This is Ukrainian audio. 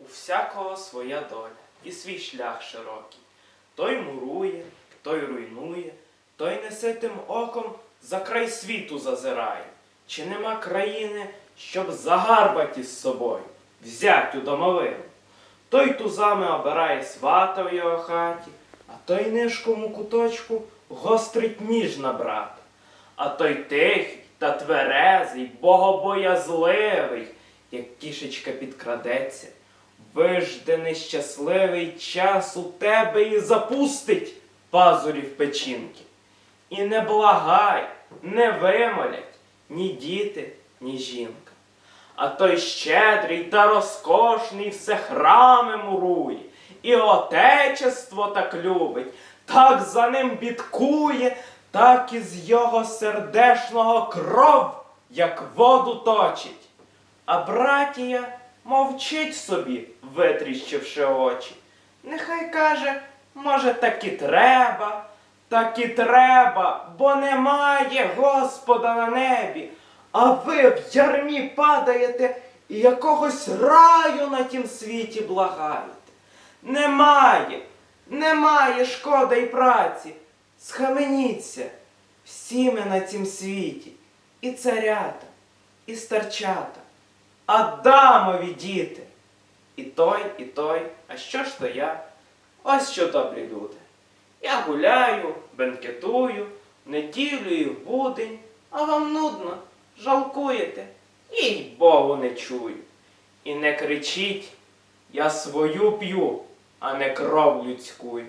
У всякого своя доля і свій шлях широкий. Той мурує, той руйнує, той неситим оком за край світу зазирає. Чи нема країни, щоб загарбати з собою, взять у домовину? Той тузами обирає свата в його хаті, а той нишком у куточку гострить ніж на брата. А той тихий та тверезий, богобоязливий, як кішечка підкрадеться, вижде щасливий час у тебе і запустить пазурі в печінки. І не благай, не вимолять ні діти, ні жінка. А той щедрий та розкошний все храми мурує, і отечество так любить, так за ним бідкує, так із його сердешного кров, як воду точить. А братія мовчить собі, витріщивши очі. Нехай каже, може, так і треба, так і треба, бо немає Господа на небі. А ви в ярмі падаєте і якогось раю на тім світі благаєте. Немає, немає шкода й праці. Схаменіться, всі ми на цім світі, і царята, і старчата, Адамові діти. І той, і той, а що ж то я? Ось що добрі люди. Я гуляю, бенкетую, неділю і в будень, а вам нудно, жалкуєте, їй Богу не чую. І не кричіть, я свою п'ю, а не кров людськую.